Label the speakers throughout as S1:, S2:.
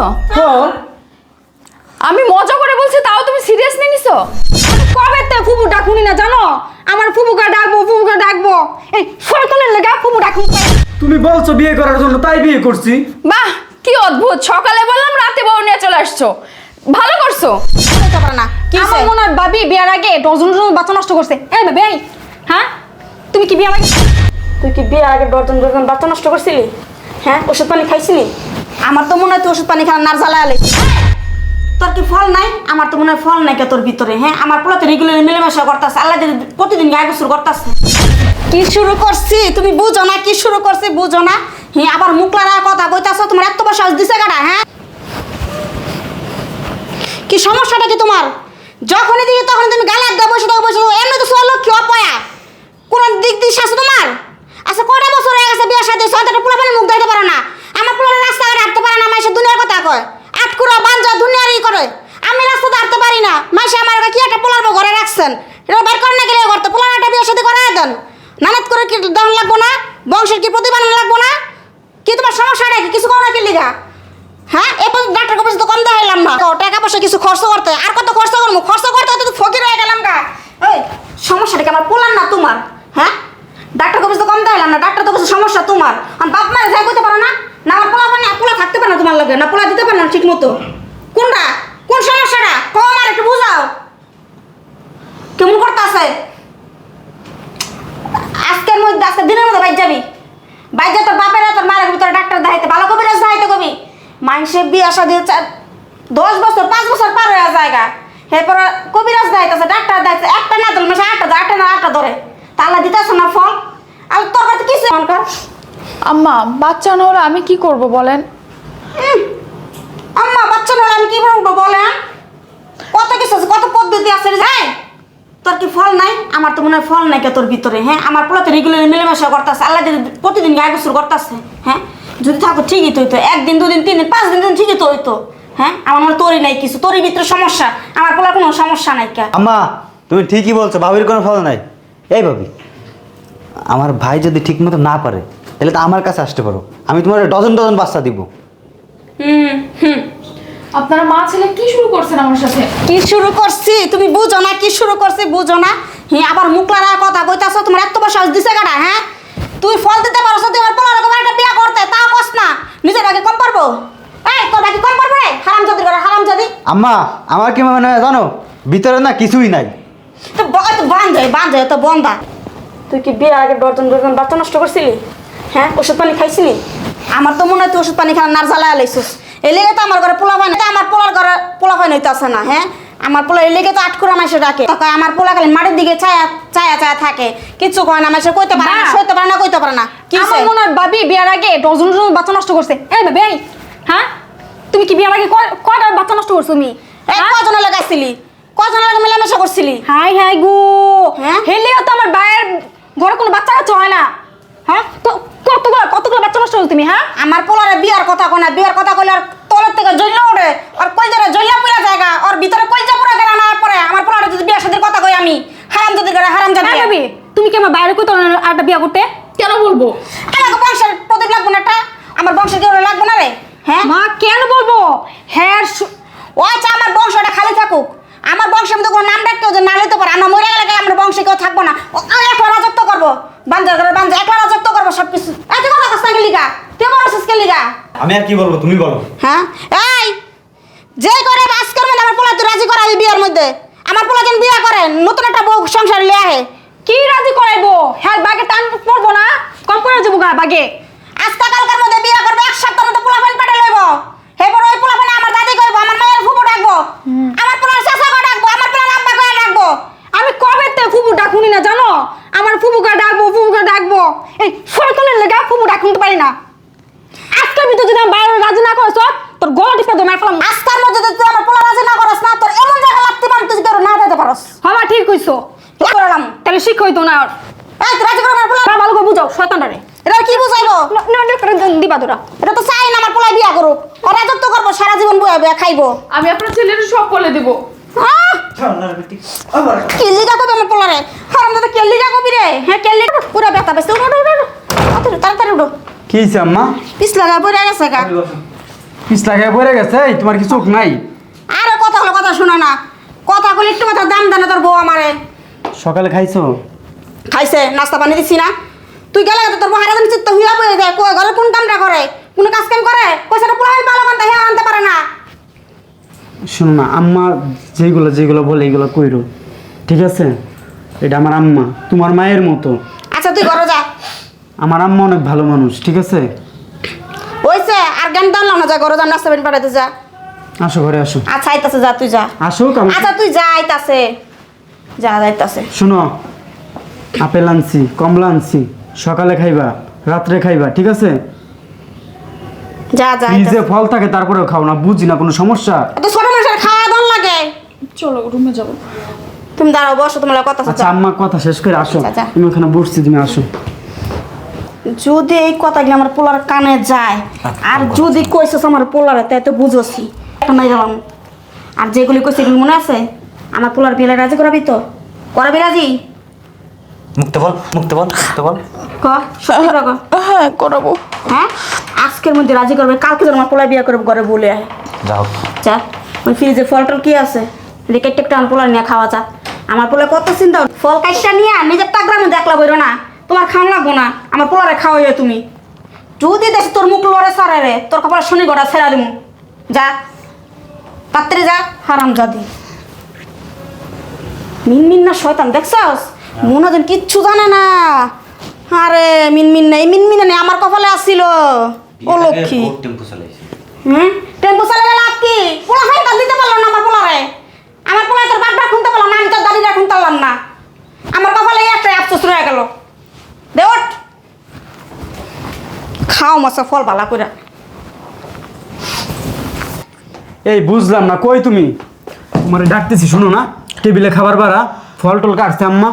S1: করছ
S2: হ্যাঁ।
S1: আমি মজা করে বলছি তাও তুমি সিরিয়াস নিয়ে নিছো?
S3: কবে তে ফুবু ডাকুনি না জানো? আমার ফুবুকে ডাকবো ফুবুকে ডাকবো। এই শয়তানের লেগা ফুবু ডাকুন।
S2: তুমি বলছো বিয়ে করার জন্য তাই বিয়ে করছি।
S1: বাহ কি অদ্ভুত। সকালে বললাম রাতে বউ নিয়ে চলে আসছো। ভালো করছ?
S3: না। আমার মনে হয় বাবি বিয়ার আগে ডজন ডজন বাচ্চা নষ্ট করছে। এই বেবে এই। হ্যাঁ? তুমি কি বিয়ে আগে তুই কি বিয়ের আগে ডজন ডজন বাচ্চা নষ্ট করছিলি? হ্যাঁ ওষুধ পানি খাইছিলি? আমার তো মনে হয় তুই ওষুধ পানি খাওয়ার নার জ্বালা আলে তোর কি ফল নাই? আমার তো মনে হয় ফল নাই কে তোর ভিতরে হ্যাঁ? আমার পোলাতে রেগুলার মিলেমিশা করতেছে, আল্লাহ প্রতিদিন গায়ে গোসল করতেছে। কি শুরু করছি? তুমি বুঝো না কি শুরু করছি? বুঝো না। হ্যাঁ আবার মুখলারা কথা কইতাছো, তোমার এত সাহস দিছে কাটা হ্যাঁ? কি সমস্যাটা কি তোমার? যখনই দিকে তখন তুমি গালার দেবো বসে দেবো বসে দেবো এমনি তো সোয়াল লক্ষ্য অপয়া। কোন দিক দিস আছে তোমার? আচ্ছা কটা বছর হয়ে গেছে বিয়ের সাথে সন্তানটা পোলা মুখ দিতে পারো না। আমার পোলা রাস্তাঘাটে হাঁটতে পারে না, মাইসে দুনিয়ার কথা কয়। আটকুরা বাঞ্জা দুনিয়ারই করে। আমি রাস্তাতে হাঁটতে পারি না। মাইসে আমার কি একটা পোলার ঘরে রাখছেন? এটা বের করে না গেলে করতে পোলার একটা বিয়ের সাথে করাই দেন। নানাত করে কি দহন লাগবো না? বংশের কি প্রতিপালন লাগবো না? কি তোমার সমস্যাটা কি কিছু করো না কি লিগা? হ্যাঁ? পর্যন্ত ডাক্তার কাছে তো কম দেখাইলাম না। টাকা পয়সা কিছু খরচ করতে। আর কত খরচ করব? খরচ করতে তো ফকির হয়ে গেলাম গা। এই সমস্যাটা কি আমার পোলার না তোমার? হ্যাঁ? ডাক্তার কাছে তো কম দেখাইলাম না। ডাক্তার তো কাছে সমস্যা তোমার। আর বাপ মায়ের যাই করতে পারো না? না আমার পোলা মানে পোলা থাকতে পারে না তোমার লাগে না পোলা দিতে পারে না ঠিক মতো কোনটা? কোন সমস্যাটা? কম আমার একটু বুঝাও। কেমন করতে আছে আজকের মধ্যে আজকে দিনের মধ্যে বাইর যাবি। বাইর যা তোর বাপের, তোর মায়ের ভিতরে ডাক্তার দেখাইতে, ভালো কবিরাজ দেখাইতে কবি। মানুষের বিয়ে আসা দিয়ে দশ বছর, পাঁচ বছর পার হয়ে জায়গা। এরপর কবিরাজ দেখাইতেছে ডাক্তার দেখাইছে একটা না ধরলে মাসে আটটা ধরে, আটটা না আটটা ধরে তাহলে দিতেছে না ফল আর তোর কাছে কিছু মনকার
S1: আম্মা বাচ্চা না হলে আমি কি করব বলেন?
S3: আম্মা বাচ্চা নয় আমি কি বলব বলেন? কত কিছু আছে কত পদ্ধতি আছে রে হ্যাঁ তোর কি ফল নাই? আমার তো মনে হয় ফল নাই কে তোর ভিতরে হ্যাঁ? আমার পোলা তো রেগুলার মিলেমিশা করতেছে আল্লাহ যদি প্রতিদিন গায়ে গোসল করতেছে হ্যাঁ? যদি থাকো ঠিকই তো হইতো একদিন দুদিন তিন দিন পাঁচ দিন দিন ঠিকই তো হইতো হ্যাঁ? আমার মনে তোরই নাই কিছু তোরই ভিতরে সমস্যা আমার পোলার কোনো সমস্যা নাই কে?
S4: আম্মা তুমি ঠিকই বলছো ভাবির কোনো ফল নাই। এই ভাবি আমার ভাই যদি ঠিক মতো না পারে তাহলে তো আমার কাছে আসতে পারো। আমি তোমার ডজন ডজন বাচ্চা দিব।
S3: হুম হুম।
S1: আপনারা মা ছেলে কি শুরু করছেন আমার সাথে?
S3: কি শুরু করছি? তুমি বুঝো না কি শুরু করছি বুঝো না। হ্যাঁ আবার মুখলারা কথা কইতাছ তোমার এত সাহস দিছে কাটা হ্যাঁ? তুই ফল দিতে পারছ তুই আমার পোলার রকম একটা বিয়া করতে তাও কস না। নিজের আগে কম পারব? এই তোর বাকি কম পারব রে? হারাম জাদি করে হারাম জাদি
S4: আম্মা আমার কি মানে জানো? ভিতরে না কিছুই নাই।
S3: তো ব- তো বান যায় বান যায় তো বন্দা তুই কি বিয়ের আগে ডজন ডজন বাচ্চা নষ্ট করছিলি? হ্যাঁ ওষুধ পানি খাইছিলি আমার তো মনে হয় তুই ওষুধ পানি খাওয়ার নার জ্বালা আলাইছিস এই লেগে তো আমার ঘরে পোলা হয় না আমার পোলার ঘরে পোলা হয় নইতে আসে না হ্যাঁ? আমার পোলা এই লেগে তো আটকুরা মাসে ডাকে। আমার পোলা খালি মাটির দিকে ছায়া ছায়া ছায়া থাকে। কিচ্ছু কয় না মাসে কইতে পারে না সইতে পারে না কইতে পারে না। কি
S5: আমার মনে হয় বাবি বিয়ার আগে ডজন ডজন বাচ্চা নষ্ট করছে। এই বেবে এই হ্যাঁ? তুমি কি বিয়ার আগে কয়- কয়টা বাচ্চা নষ্ট করছ তুমি?
S3: এই
S5: হ্যাঁ?
S3: কজনে লাগাইছিলি? কজনে লাগে মেলামেশা করছিলি?
S5: হাই হাই গো।
S3: হ্যাঁ?
S5: হেলেও তো আমার ভাইয়ের ঘরে কোনো বাচ্চা কাচ্চা হয় না। হ্যাঁ? তো কতগুলো কতগুলো বাচ্চা নষ্ট তুমি হ্যাঁ?
S3: আমার পোলারে বিয়ার কথা কয় না বিয়ার কথা কইলে আর তলের থেকে জ্বললে ওঠে আর কই যারা জ্বললা পুরা জায়গা আর ভিতরে কই যা পুরা গেলা না পরে। আমার পোলারে যদি বিয়ার সাথে কথা কই আমি হারাম যদি করে হারাম জাদি
S5: হ্যাঁ তুমি কি আমার বাইরে কইতো একটা বিয়া করতে?
S1: কেন বলব?
S3: আমাকে বংশের প্রদীপ লাগবো না একটা। আমার বংশের কেউ লাগবো না রে? হ্যাঁ?
S5: মা কেন বলব? হ্যাঁ
S3: ও আচ্ছা আমার বংশটা খালি থাকুক। আমার বংশের মধ্যে কোনো নাম ডাকতেও যে না লইতে পারে। আমরা মরে গেলে আমার বংশে কেউ থাকব না? ও একলা রাজত্ব করব। বাঞ্জার করে বাঞ্জা করব সব কিছু এত কথা কাছ থেকে লিগা। তুই বড় কে লিগা?
S4: আমি আর কি বলব? তুমি বলো।
S3: হ্যাঁ? এই! যে করে আজকের মধ্যে আমার পোলা তুই রাজি করাবি বিয়ের মধ্যে। আমার পোলা যেন বিয়ে করে নতুন একটা বউ সংসার লিয়ে আহে।
S5: কি রাজি করাইবো? হ্যাঁ বাগে টান পড়ব না? কম করে যাব গা বাগে।
S3: আজকা কালকার মধ্যে বিয়ে করবে এক সপ্তাহের মধ্যে পোলা ফেন পাঠে লইব। এরপর ওই পোলা ফেনে আমার দাদি করব আমার মায়ের ফুপু ডাকবো। আমার পোলার চাষা ডাকবো আমার পোলার আব্বা করে ডাকবো।
S5: আমি কবে তে ফুবু ডাকুনি না জানো? আমার ফুবুকে ডাকবো ফুবুকে ডাকবো। এই শয়তানের লেগে ফুবু ডাকুন পারি না। আজকের ভিতরে যদি আমি বাইরে রাজি না করছ তোর গলা টিপে দমে ফেলাম।
S3: আজকার মধ্যে যদি তুই আমার পোলা রাজি না করস না তোর এমন জায়গা লাগতে পারে তুই কেউ না দিতে পারস।
S5: হমা ঠিক কইছো।
S3: কি করলাম?
S5: তাহলে শিখ হইতো না আর।
S3: এই তুই রাজি করে আমার পোলা।
S5: ভালো করে বুঝাও শয়তানটারে।
S3: এটা কি বুঝাইবো?
S5: ন- ন- ন- করে দিবা তোরা।
S3: এটা তো চাই না আমার পোলা বিয়া করুক। ও রাজত্ব করব সারা জীবন বয়ে বয়ে খাইবো।
S1: আমি আপনার ছেলের সব বলে দেবো।
S3: আহ! কেলিগা কবে আমার পোলারে। হারাম দাদা কেলিগা কবি রে হ্যাঁ কেলিগা পুরো ব্যথা পেয়েছে উঠো উঠো উঠো তাড়াতাড়ি তাড়াতাড়ি উঠো।
S4: কি হয়েছে আম্মা?
S3: পিস লাগা পড়ে গেছে গা।
S2: পড়ে গেছে? এই, তোমার কি চোখ নাই?
S3: আরে কথা হলো কথা শোনা না। কথা বলে একটু কথা দাম দেয় না তোর বউ আমারে।
S2: সকালে খাইছো?
S3: খাইছে নাস্তা পানি দিছি না। তুই গেলে তো তোর মহারাজন চিত্ত হইয়া পড়ে যায়। ঘরে কোন কামটা করে? কোন কাজ কাম করে? পয়সাটা পুরো ভালো কান্তা হ্যাঁ আনতে পারে না।
S2: শোনো না আম্মা যেগুলো যেগুলো বলে এগুলো কইরো ঠিক আছে? এটা আমার আম্মা তোমার মায়ের মতো।
S3: আচ্ছা তুই ঘরে যা।
S2: আমার আম্মা অনেক ভালো মানুষ ঠিক আছে?
S3: হইছে আর জ্ঞান দাম না যা ঘরে যা নাস্তা পানি পাঠাইতে যা।
S2: আসো ঘরে আসো।
S3: আচ্ছা আইতাছে যা তুই যা।
S2: আসো
S3: আচ্ছা তুই যা আইতাছে। যা যাইতাছে
S2: শোনো আপেল আনছি কমলা আনছি সকালে খাইবা রাত্রে খাইবা ঠিক আছে?
S3: যা যা
S2: ফ্রিজে ফল থাকে তারপরেও খাও না বুঝি না কোনো সমস্যা?
S3: এত ছোট মানুষের খাওয়া দাম লাগে।
S1: চলো রুমে যাব।
S3: তুমি দাঁড়াও বসো তোমার কথা
S2: আচ্ছা আম্মা কথা শেষ করে আসো।
S3: যা, যা।
S2: তুমি ওখানে বসছি তুমি আসো।
S3: যদি এই কথাগুলো আমার পোলার কানে যায় আর যদি কইছস আমার পোলারে তাই তো বুঝছি নাই গেলাম। আর যেগুলি কইছে এগুলি মনে আছে? আমার পোলার বিয়ে রাজি করাবি তো? করাবি রাজি?
S4: মুক্ত বল মুক্ত বল মুক্ত বল।
S3: ক সত্যি করে ক।
S1: হ্যাঁ করাবো।
S3: হ্যাঁ? আজকের মধ্যে রাজি করবে? কালকে যেন আমার পোলা বিয়ে করবে ঘরে বলে আয়।
S4: যাও
S3: যা ওই ফ্রিজে ফল টল কি আছে? রেখে টেকটা আমার পোলা নিয়ে খাওয়া যা। আমার পোলা কত চিন্তা ফল নিয়ে নিজের টাকরামে দেখলা বইরো না। তোমার খাওয়া লাগবো না। আমার পোলারে খাওয়াইও তুমি। যদি দেশ তোর মুখ লড়ে সারে রে তোর কপালে শনি গড়া ছেড়া দিমু। যা তাড়াতাড়ি যা হারাম জাদি মিনমিন না শয়তান দেখছস? মনে হয় কিচ্ছু জানে না। আরে মিনমিন নেই মিনমিন নেই আমার কপালে আসছিল। ও লক্ষ্মী।
S4: টেম্পু চালাইছে।
S3: হুম? টেম্পো চালালে লাভ কি? পোলা খাই তার দিতে পারল না আমার পোলারে। আমার পোলা তোর বাপটা খুনতে পারল না আমি তোর দাদিটা খুনতে পারলাম না। আমার কপালে এই একটা আফসোস রয়ে গেল। দে ওঠ। খাও মাসা ফল ভালা করে।
S2: এই বুঝলাম না কই তুমি? তোমার ডাকতেছি শোনো না। টেবিলে খাবার বাড়া ফল টল কাটছে আম্মা।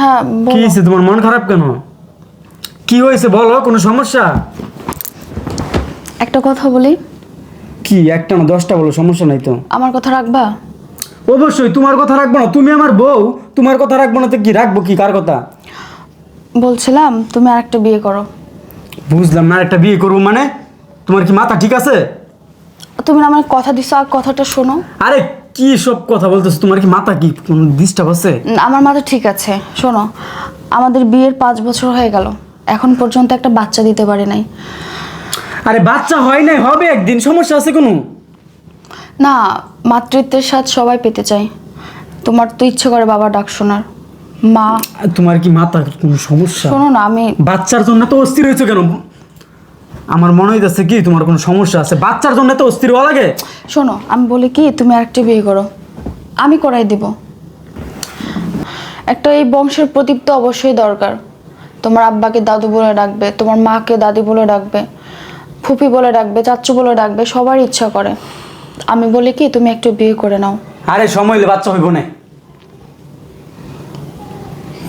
S1: হ্যাঁ
S2: কি হয়েছে তোমার মন খারাপ কেন? কি হয়েছে বলো কোনো সমস্যা?
S1: একটা কথা বলি।
S2: কি একটা না দশটা বলো সমস্যা নাই তো।
S1: আমার কথা রাখবা?
S2: অবশ্যই তোমার কথা রাখব না তুমি আমার বউ তোমার কথা রাখব না তো কি রাখব কি কার কথা?
S1: বলছিলাম তুমি আর একটা বিয়ে করো।
S2: বুঝলাম না একটা বিয়ে করব মানে? তোমার কি মাথা ঠিক আছে?
S1: তুমি না আমার কথা দিছো আর কথাটা শোনো।
S2: আরে কি সব কথা বলতেছো? তোমার কি মাথা কি কোনো ডিস্টার্ব আছে?
S1: আমার মাথা ঠিক আছে শোনো। আমাদের বিয়ের পাঁচ বছর হয়ে গেল। এখন পর্যন্ত একটা বাচ্চা দিতে পারি নাই।
S2: আরে বাচ্চা হয় নাই হবে একদিন। সমস্যা আছে কোনো?
S1: না মাতৃত্বের স্বাদ সবাই পেতে চায়। তোমার তো ইচ্ছে করে বাবা ডাক শোনার। মা
S2: তোমার কি মাথা কোনো সমস্যা?
S1: শোনো না আমি
S2: বাচ্চার জন্য তো অস্থির হয়েছে কেন? আমার মনে হইতেছে কি তোমার কোনো সমস্যা আছে? বাচ্চার জন্য তো অস্থির হওয়া লাগে।
S1: শোনো আমি বলি কি তুমি আরেকটা বিয়ে করো। আমি করাই দিব। একটা এই বংশের প্রদীপ তো অবশ্যই দরকার। তোমার আব্বাকে দাদু বলে ডাকবে তোমার মাকে দাদি বলে ডাকবে ফুপি বলে ডাকবে চাচু বলে ডাকবে সবার ইচ্ছা করে। আমি বলি কি তুমি একটু বিয়ে করে নাও।
S2: আরে সময় হইলে বাচ্চা হইব না।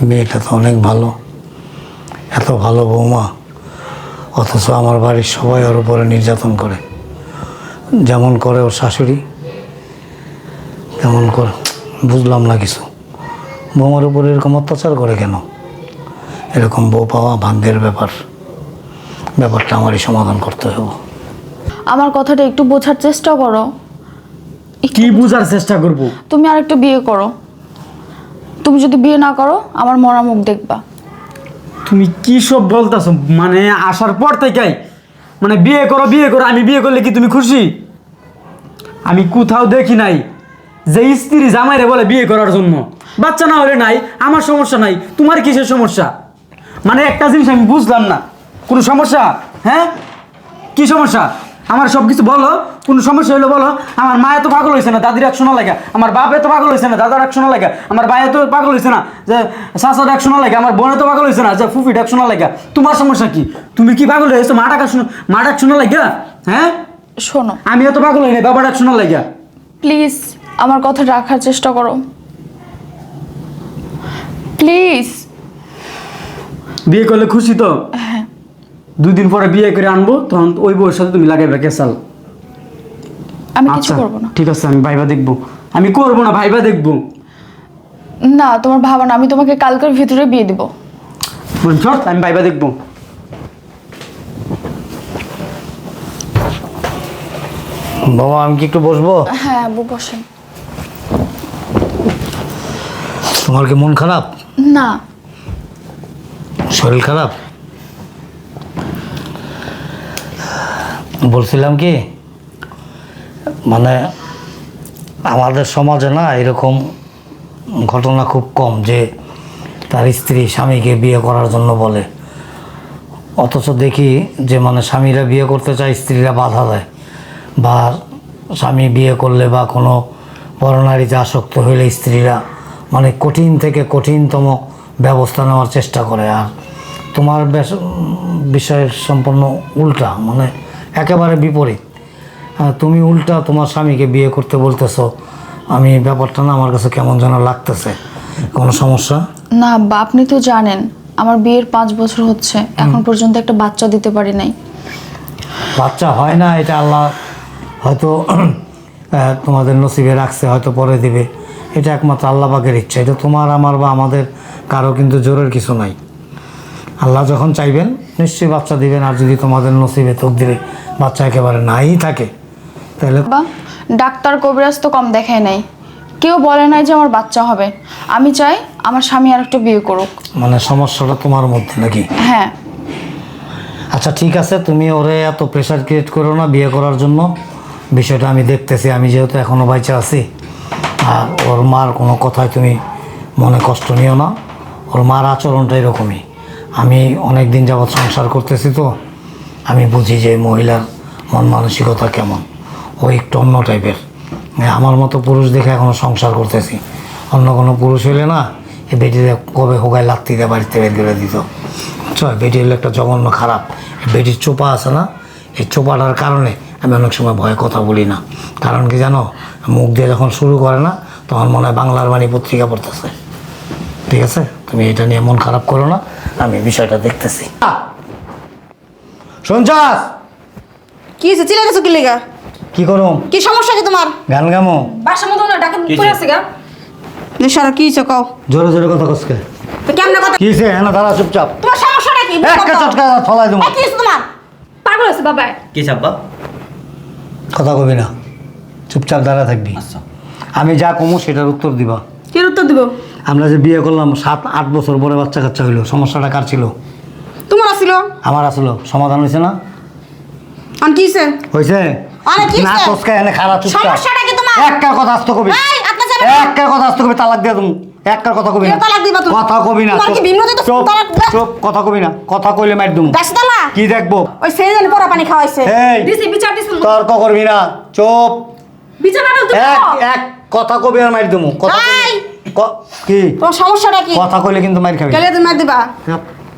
S6: মেয়েটা তো অনেক ভালো। এত ভালো বৌমা। অথচ আমার বাড়ির সবাই ওর উপরে নির্যাতন করে। যেমন করে ওর শাশুড়ি তেমন করে বুঝলাম না কিছু। বৌমার উপরে এরকম অত্যাচার করে কেন? এরকম বউ পাওয়া ভাগ্যের ব্যাপার। ব্যাপারটা আমারই সমাধান করতে হবে
S1: আমার কথাটা একটু বোঝার চেষ্টা করো।
S2: কি বোঝার চেষ্টা করব?
S1: তুমি আর একটু বিয়ে করো। তুমি যদি বিয়ে না করো আমার মরা মুখ দেখবা।
S2: তুমি কি সব বলতেছো? মানে আসার পর থেকেই। মানে বিয়ে করো বিয়ে করো, আমি বিয়ে করলে কি তুমি খুশি? আমি কোথাও দেখি নাই যে স্ত্রী জামাইরে বলে বিয়ে করার জন্য। বাচ্চা না হলে নাই, আমার সমস্যা নাই। তোমার কিসের সমস্যা? মানে একটা জিনিস আমি বুঝলাম না। কোনো সমস্যা? হ্যাঁ? কি সমস্যা? আমার সব কিছু বলো কোনো সমস্যা হলে বলো। আমার মা এত পাগল হয়েছে না দাদির এক শোনা লাগে। আমার বাপ এত পাগল হয়েছে না দাদার এক শোনা লাগে। আমার ভাই এত পাগল হয়েছে না যে শাশার একশো শোনা লাগে আমার বোন এত পাগল হয়েছে না যে ফুফি একশো শোনা লাগে। তোমার সমস্যা কি? তুমি কি পাগল হয়েছো? মা ডাকা শোনা মা ডাক শোনা লাগে? হ্যাঁ?
S1: শোনো।
S2: আমি এত পাগল হই না বাবা ডাক শোনা লাগে।
S1: প্লিজ আমার কথা রাখার চেষ্টা করো। প্লিজ।
S2: বিয়ে করলে খুশি তো? দুই দিন পরে বিয়ে করে আনব তখন ওই বউয়ের সাথে তুমি লাগাইবে কেসাল
S1: আমি কিছু
S2: আচ্ছা
S1: করব না।
S2: ঠিক আছে আমি ভাইবা দেখব। আমি করব না ভাইবা দেখব।
S1: না তোমার ভাবা না আমি তোমাকে কালকের ভিতরে বিয়ে দিব।
S2: বলছ আমি ভাইবা দেখব।
S6: বাবা আমি কি একটু বসবো?
S1: হ্যাঁ আব্বু বসেন।
S6: তোমার কি মন খারাপ?
S1: না।
S6: শরীর খারাপ? বলছিলাম কি মানে আমাদের সমাজে না এরকম ঘটনা খুব কম যে তার স্ত্রী স্বামীকে বিয়ে করার জন্য বলে। অথচ দেখি যে মানে স্বামীরা বিয়ে করতে চায়, স্ত্রীরা বাধা দেয়। বা স্বামী বিয়ে করলে বা কোনো পরনারীতে আসক্ত হইলে স্ত্রীরা মানে কঠিন থেকে কঠিনতম ব্যবস্থা নেওয়ার চেষ্টা করে। আর তোমার বিষয়ের সম্পূর্ণ উল্টা মানে একেবারে বিপরীত। তুমি উল্টা তোমার স্বামীকে বিয়ে করতে বলতেছো। আমি ব্যাপারটা না আমার কাছে কেমন যেন লাগতেছে। কোনো সমস্যা?
S1: না আব্বা আপনি তো জানেন আমার বিয়ের পাঁচ বছর হচ্ছে। এখন পর্যন্ত একটা বাচ্চা দিতে পারি নাই।
S6: বাচ্চা হয় না এটা আল্লাহ হয়তো তোমাদের নসিবে রাখছে হয়তো পরে দিবে। এটা একমাত্র আল্লাহ পাকের ইচ্ছা। এটা তোমার আমার বা আমাদের কারও কিন্তু জোরের কিছু নাই। আল্লাহ যখন চাইবেন নিশ্চয়ই বাচ্চা দিবেন আর যদি তোমাদের নসিবে তোক দিবে বাচ্চা একেবারে নাই থাকে তাহলে
S1: ডাক্তার কবিরাজ তো কম দেখায় নাই। কেউ বলে নাই যে আমার বাচ্চা হবে। আমি চাই আমার স্বামী আর একটু বিয়ে করুক।
S6: মানে সমস্যাটা তোমার মধ্যে নাকি?
S1: হ্যাঁ।
S6: আচ্ছা ঠিক আছে তুমি ওরে এত প্রেশার ক্রিয়েট করো না বিয়ে করার জন্য। বিষয়টা আমি দেখতেছি আমি যেহেতু এখনও বাইচা আছি আর ওর মার কোনো কথায় তুমি মনে কষ্ট নিও না। ওর মার আচরণটা এরকমই। আমি অনেক দিন যাবৎ সংসার করতেছি তো, আমি বুঝি যে মহিলার মন মানসিকতা কেমন। ও একটু অন্য টাইপের। আমার মতো পুরুষ দেখে এখনও সংসার করতেছি। অন্য কোনো পুরুষ হইলে না, এই বেটিতে কবে হোগায় লাত্তি দিয়ে বাড়িতে বের করে দিত। বুঝছ? বেটি হলো একটা জঘন্য খারাপ। বেটির চোপা আছে না? এই চোপাটার কারণে আমি অনেক সময় ভয়ে কথা বলি না। কারণ কি জানো? মুখ দিয়ে যখন শুরু করে না, তখন মনে হয় বাংলার বাণী পত্রিকা পড়তেছে। ঠিক আছে? তুমি এটা নিয়ে মন খারাপ করো না। আমি বিষয়টা দেখতেছি। শুনছাস
S3: কি হয়েছে চিল্লাইতেছো কি লেগা?
S6: কি করো
S3: কি সমস্যা কি তোমার?
S6: গান গামো।
S5: বাসার মতো না ডাকে পড়ে আছে গা।
S3: সারা কি হয়েছে কও?
S6: জোরে জোরে কথা কসকে
S3: তো কেমন কথা
S6: কি হয়েছে হ্যাঁ দাঁড়া চুপচাপ।
S3: তোমার সমস্যাটা কি?
S6: একটা চটকা ছলাই দেবো।
S3: কি হয়েছে তোমার?
S5: পাগল আছে বাবা।
S4: কি সাব্বা
S6: কথা কবি না। চুপচাপ দাঁড়া থাকবি। আমি যা কমো সেটার উত্তর দিবা।
S3: কি উত্তর দিব?
S6: আমরা যে বিয়ে করলাম সাত আট বছর পরে বাচ্চা কাচ্চা হইল। সমস্যাটা কার ছিল?
S3: তোমার আসিল?
S6: আমার আসলো। সমাধান হয়েছে না?
S3: আর কি হয়েছে
S6: হয়েছে
S3: আরে কি
S6: না? তোসকা এনে খারাপ চুপচাপ।
S3: সমস্যাটা কি তোমার?
S6: একটা কথা আসতে কবি।
S3: এই, আপনার না।
S6: একটা কথা আসতে কবি তালাক দিয়ে তুমি একটা কথা কবি না।
S3: তালাক দিবা তুমি?
S6: কথা কবি না
S3: তোমার কি ভিন্ন দিতে
S6: চুপ,
S3: তালাক
S6: চুপ কথা কবি না। কথা কইলে মার দুম।
S3: দেখছ তালা
S6: কি দেখব?
S3: ওই সেই জানি পরা পানি খাওয়াইছে।
S6: এই
S5: দিছি বিচার দিছি।
S6: তর্ক করবি না। চুপ।
S5: বিচার না তো
S6: এক এক কথা কবি আর মার দুমু। কথা কবি-! ক-
S3: তোমার সমস্যাটা কি?
S6: কথা কইলে কিন্তু মার খাবি।
S3: তুমি মার দিবা?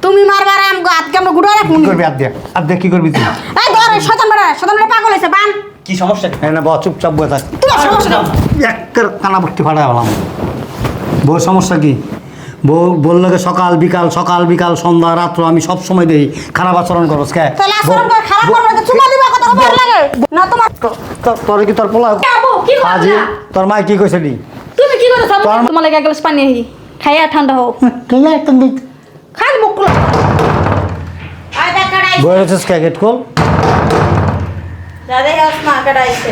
S3: তুমি মারবার আম আজকে আমরা গুড়া রাখুন
S6: কি করবি আর দেখ? আর কি করবি তুই?
S3: এই ধর শতান বেড়া শতান বেড়া পাগল হয়েছে বান।
S4: কি সমস্যা? কি?
S6: এনে ব চুপচাপ বয়ে থাক।
S3: তোমার সমস্যা
S6: একের কানা ভর্তি ফাটাই হলাম সমস্যা কি? বউ বলল সকাল বিকাল সকাল বিকাল সন্ধ্যা রাত্র আমি সব সময় দেই। খারাপ আচরণ করস কে?
S3: তাহলে আচরণ করে খারাপ করবে তো চুমা দিবা কথা ভালো লাগে। না তোমার
S6: তোর কি তোর পোলা? মাই কি কইছে নি?
S5: তুমি কি তোমার লাগে এক গ্লাস পানি আহি। খাইয়া ঠান্ডা হোক খালি মুখ খুলো।
S3: আয় দেখ কাটাই
S6: বয়ে রয়েছিস কে গেট খোল?
S3: যা দেখ মা কাটাইছে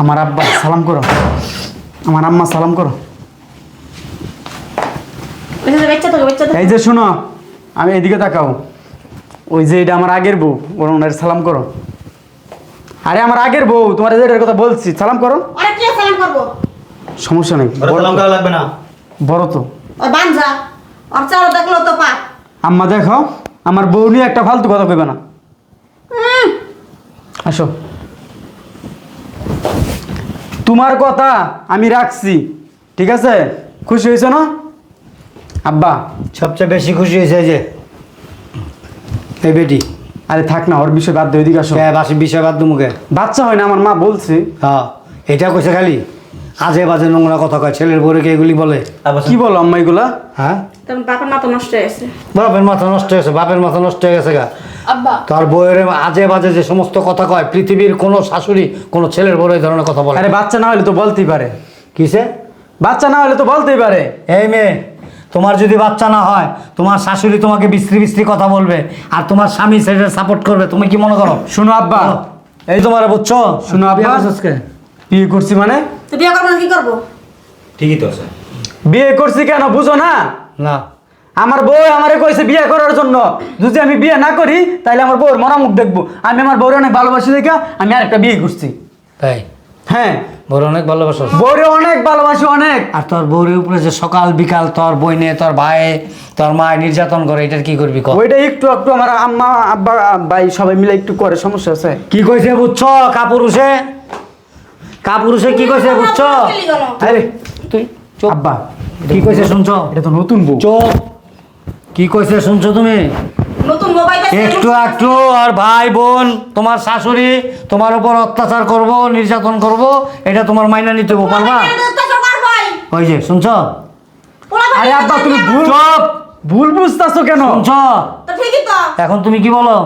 S2: আমার আব্বা সালাম করো। আমার আম্মা সালাম করো। এই যে শোনো আমি এদিকে তাকাও। ওই যে এটা আমার আগের বউ ওর ওনার সালাম করো। আরে আমার আগের বউ তোমার যে এটার কথা বলছি সালাম করো।
S3: আরে কি সালাম করব?
S2: সমস্যা নেই
S4: ওরা সালাম করা লাগবে না।
S2: বড় তো।
S3: ওই বানজা ওর চারো দেখল তো পা।
S2: আম্মা দেখো আমার বউ নিয়ে একটা ফালতু কথা কইবে না। আসো। তোমার কথা আমি রাখছি ঠিক আছে? খুশি হয়েছে না? আব্বা।
S6: সবচেয়ে বেশি খুশি হয়েছে এই যে এই বেটি।
S2: আরে থাক না ওর বিষয় বাদ দিয়ে ওইদিকে আসো।
S6: হ্যাঁ বাসি বিষয় বাদ মুখে।
S2: বাচ্চা হয় না আমার মা বলছে।
S6: হ্যাঁ এটা কইছে খালি? আজে বাজে নোংরা কথা কয় ছেলের বউরে কে এগুলি বলে?
S2: কি বলো আম্মা এগুলা?
S6: হ্যাঁ?
S3: তখন বাপের মাথা নষ্ট হয়ে গেছে।
S6: বাপের মাথা নষ্ট হয়েছে বাপের মাথা নষ্ট হয়ে গেছে গা।
S1: আব্বা।
S6: তার বউয়ের আজে বাজে যে সমস্ত কথা কয় পৃথিবীর কোনো শাশুড়ি কোনো ছেলের বড় এই ধরনের কথা বলে
S2: আরে বাচ্চা না হলে তো বলতেই পারে।
S6: কিসে?
S2: বাচ্চা না হলে তো বলতেই পারে।
S6: এই মেয়ে তোমার যদি বাচ্চা না হয় তোমার শাশুড়ি তোমাকে বিশ্রী বিশ্রী কথা বলবে আর তোমার স্বামী সেটা সাপোর্ট করবে তুমি কি মনে করো?
S2: শোনো আব্বা।
S6: এই তোমার বুঝছ?
S2: শোনো আব্বা।
S6: বিয়ে করছিস কে?
S2: বিয়ে করছি মানে?
S3: তো বিয়ে করব কি করব?
S4: ঠিকই তো আছে।
S2: বিয়ে করছি কেন বুঝো না?
S6: না।
S2: আমার বউ আমারে কইছে বিয়ে করার জন্য। যদি আমি বিয়ে না করি তাহলে আমার বউর মরা মুখ দেখব। আমি আমার বউরে অনেক ভালোবাসি দেখা আমি আরেকটা বিয়ে করছি।
S6: তাই?
S2: হ্যাঁ।
S6: বড় অনেক ভালোবাসো।
S2: বউরে অনেক ভালোবাসি অনেক।
S6: আর তোর বউরের উপরে যে সকাল বিকাল তোর বইনে তোর ভাই তোর মা নির্যাতন করে এটার কি করবি কর?
S2: ওইটা একটু একটু আমার আম্মা আব্বা ভাই সবাই মিলে একটু করে সমস্যা আছে।
S6: কি কইছে বুঝছ কাপুরুষে? কাপুরুষে কি কইছে বুঝছ?
S2: আরে
S6: তুই চুপ।
S2: আব্বা
S6: কি কইছে শুনছো?
S2: এটা তো নতুন বউ।
S6: চুপ। কি কইছে শুনছো তুমি?
S3: নতুন মোবাইল
S6: একটু একটু আর ভাই বোন তোমার শাশুড়ি তোমার উপর অত্যাচার করব নির্যাতন করব এটা তোমার মাইনা নিতে হবে, পারবা? ওই যে শুনছো?
S2: আরে আব্বা তুমি ভুল
S6: চুপ!
S2: ভুল বুঝতেছো কেন?
S6: শুনছো?
S3: তো ঠিকই তো।
S6: এখন তুমি কি বলো?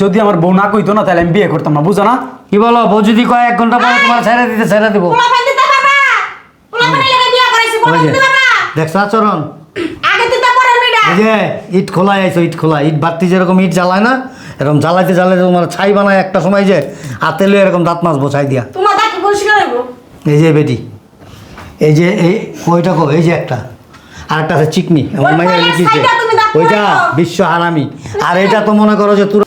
S2: যদি আমার বউ না কইতো না তাহলে আমি বিয়ে করতাম না বুঝো না?
S6: কি বলো? বউ যদি কয় এক ঘণ্টা পরে তোমার ছেড়ে দিতে ছেড়ে দিব। দেখছ আচরণ
S3: আগে দিতে পারে মেয়েটা
S6: এই যে ইট খোলা আইছো ইট খোলা। ইট বাড়তি যেরকম ইট জ্বালায় না এরকম জ্বালাইতে জ্বালাইতে তোমার ছাই বানায় একটা সময় যে হাতে লয়ে এরকম দাঁত মাছ বোঝাই দিয়া।
S3: তোমার দাঁত পরিষ্কার হইব?
S6: এই যে বেটি এই যে এই ওইটা কো এই যে একটা। আর একটা আছে চিকনি আমার মাইয়া লিখিছে। ওইটা বিশ্ব হারামি। আর এটা তো মনে করো যে তোর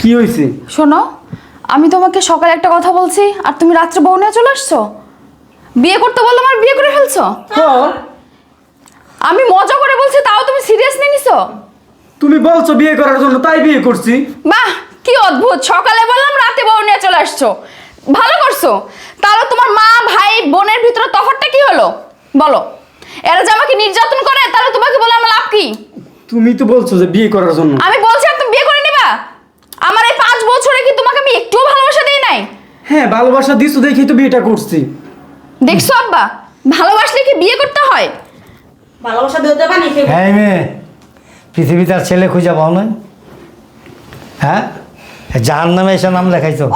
S2: কি হয়েছে
S1: শোনো আমি তোমাকে সকালে একটা কথা বলছি আর তুমি রাত্রে বউ নিয়ে চলে আসছো? বিয়ে করতে বললে আমার বিয়ে করে ফেলছো? আমি মজা করে বলছি তাও তুমি সিরিয়াস নিয়ে নিছো?
S2: তুমি বলছো বিয়ে করার জন্য তাই বিয়ে করছি।
S1: বাহ কি অদ্ভুত। সকালে বললাম রাতে বউ নিয়ে চলে আসছো। ভালো করছ। তাহলে তোমার মা ভাই বোনের ভিতরে তফাৎটা কি হলো? বলো। এরা যে আমাকে নির্যাতন করে তাহলে তোমাকে বলে আমার লাভ কি?
S2: তুমি তো বলছো যে বিয়ে করার জন্য।
S1: আমি বলছি তুমি বিয়ে করে নিবা? আমার এই পাঁচ বছরে কি তোমাকে আমি একটুও ভালোবাসা দিই নাই?
S2: হ্যাঁ ভালোবাসা দিছো দেখি তো বিয়েটা করছি।
S1: দেখছ আব্বা ভালোবাসলে কি বিয়ে করতে হয়?
S3: ভালোবাসা দিতে পারি
S6: হ্যাঁ মেয়ে। পৃথিবীতে আর ছেলে খুঁজে পাও না হ্যাঁ? জাহান নামে এসে নাম লেখাইছো।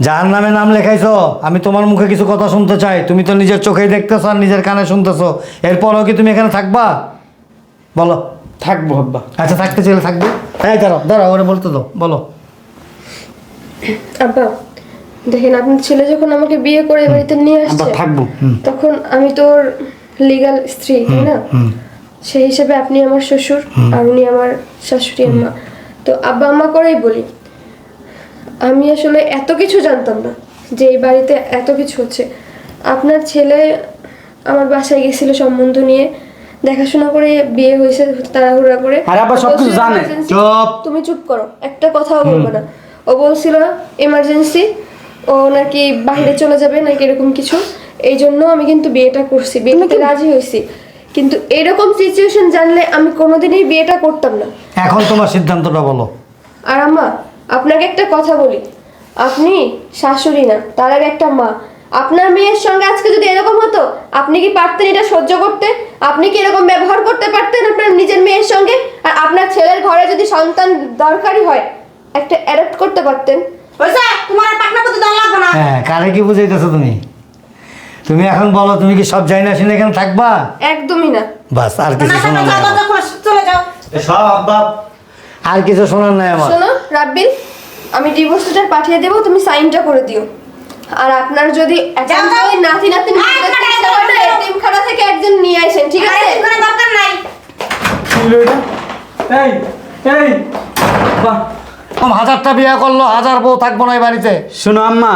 S6: জাহান নামে নাম লেখাইছো। আমি তোমার মুখে কিছু কথা শুনতে চাই। তুমি তো নিজের চোখেই দেখতেছো আর নিজের কানে শুনতেছো। এরপরও কি তুমি এখানে থাকবা? বলো।
S2: থাকব আব্বা
S6: আচ্ছা থাকতে চাইলে থাকবে। হ্যাঁ দাঁড়াও দাঁড়াও ওরে বলতে দাও। বলো।
S7: আব্বা দেখেন আপনার ছেলে যখন আমাকে বিয়ে করে বাড়িতে নিয়ে আসছে
S2: থাকব।
S7: তখন আমি তোর লিগাল স্ত্রী তাই না? সেই হিসেবে আপনি আমার শ্বশুর আর উনি আমার শাশুড়ি আম্মা। তো আব্বা আম্মা করেই বলি আমি আসলে এত কিছু জানতাম না যে এই বাড়িতে এত কিছু হচ্ছে। আপনার ছেলে আমার বাসায় গেছিল সম্বন্ধ নিয়ে দেখাশোনা করে বিয়ে হয়েছে তাড়াহুড়া করে।
S2: আরে আব্বা সবকিছু
S7: বলছিল
S2: জানে।
S6: চুপ।
S7: তুমি চুপ করো একটা কথাও বলব না। ও বলছিল এমার্জেন্সি ও নাকি বাইরে চলে যাবে নাকি এরকম কিছু? এই জন্য আমি কিন্তু বিয়েটা করছি বিয়েতে রাজি হয়েছি। কিন্তু এরকম সিচুয়েশন জানলে আমি কোনোদিনই বিয়েটা করতাম না।
S6: এখন তোমার সিদ্ধান্তটা বলো।
S7: আর আম্মা আপনাকে একটা কথা বলি। আপনি শাশুড়ি না তার আগে একটা মা। আপনার মেয়ের সঙ্গে আজকে যদি এরকম হতো আপনি কি পারতেন এটা সহ্য করতে? আপনি কি এরকম ব্যবহার করতে পারতেন আপনার নিজের মেয়ের সঙ্গে? আর আপনার ছেলের ঘরে যদি সন্তান দরকারি হয় একটা অ্যাডাপ্ট করতে পারতেন।
S3: তোমার পাকনা করতে দেওয়া লাগবে না।
S6: হ্যাঁ কারে কি বুঝাইতেছো তুমি? তুমি এখন বলো তুমি কি সব যাই না শুনে এখানে থাকবা?
S7: একদমই না।
S6: বাস আর কিছু আমার।
S3: খোলা চলে যাও।
S6: সব আব্বা। আর কিছু শোনার নাই আমার।
S7: শোনো রাব্বিল আমি ডিভোর্স লেটার পাঠিয়ে দেবো তুমি সাইনটা করে দিও। আর আপনার যদি। ওই নাতি নাতি। এতিমখানা থেকে একজন নিয়ে আসেন ঠিক আছে?
S3: কোনো দরকার নাই।
S2: এই এই বাহ
S6: কম হাজারটা বিয়ে করল হাজার বউ থাকব না এই বাড়িতে।
S2: শোনো আম্মা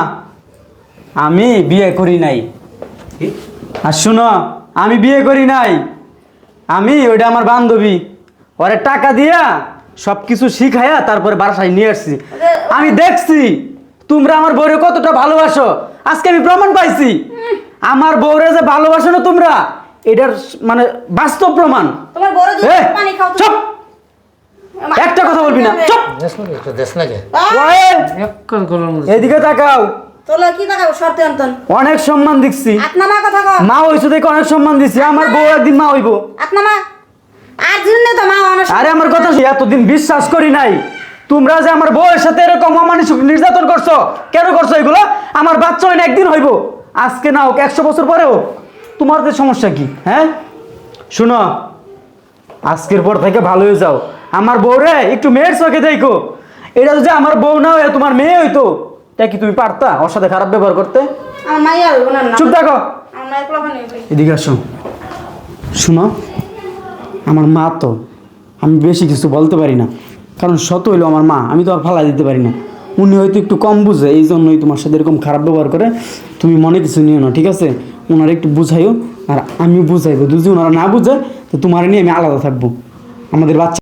S2: আমি বিয়ে করি নাই। আর শোনো আমি বিয়ে করি নাই। আমি ওইটা আমার বান্ধবী ওরে টাকা দিয়া সব কিছু শিখাইয়া তারপরে বাসায় নিয়ে আসছি। আমি দেখছি তোমরা আমার বউরে কতটা ভালোবাসো। আজকে আমি প্রমাণ পাইছি। আমার বউরে যে ভালোবাসো না তোমরা এটার মানে বাস্তব প্রমাণ।
S3: তোমার দুধ পানি খাও
S2: চুপ! একটা কথা বলবি না চুপ!
S6: দেশ এক্কর গলার মধ্যে।
S2: এদিকে তাকাও।
S3: তোলা কি দেখাবো শর্তে অন্তন।
S2: অনেক সম্মান দিচ্ছি।
S3: আত্মা কথা কও।
S2: মা হইছো দেখে অনেক সম্মান দিচ্ছি। আমার বউ একদিন মা হইব।
S3: আত্মা মা আর জন্য তো মা মানুষ।
S2: আরে আমার কথা শুনে এতদিন বিশ্বাস করি নাই। তোমরা যে আমার বউয়ের সাথে এরকম অমানুষিক নির্যাতন করছ কেন করছ এগুলো? আমার বাচ্চা হয় না একদিন হইব। আজকে না হোক একশো বছর পরেও। তোমাদের সমস্যা কি হ্যাঁ? শুনো আজকের পর থেকে ভালো হয়ে যাও। আমার বউরে একটু মেয়ের চোখে দেখো। এটা যদি আমার বউ না হয়ে তোমার মেয়ে হইতো তা কি তুমি পারতা ওর সাথে খারাপ ব্যবহার করতে? চুপ থাকো।
S3: হইব
S2: এদিকে আসো। শুনো আমার মা তো আমি বেশি কিছু বলতে পারি না। কারণ শত হইল আমার মা আমি তো আর ফালা দিতে পারি না। উনি হয়তো একটু কম বুঝে এই জন্যই তোমার সাথে এরকম খারাপ ব্যবহার করে। তুমি মনে কিছু নিও না ঠিক আছে? ওনারা একটু বুঝাইও আর আমি বুঝাইবো। যদি ওনারা না বুঝে তো তোমার নিয়ে আমি আলাদা থাকব। আমাদের বাচ্চা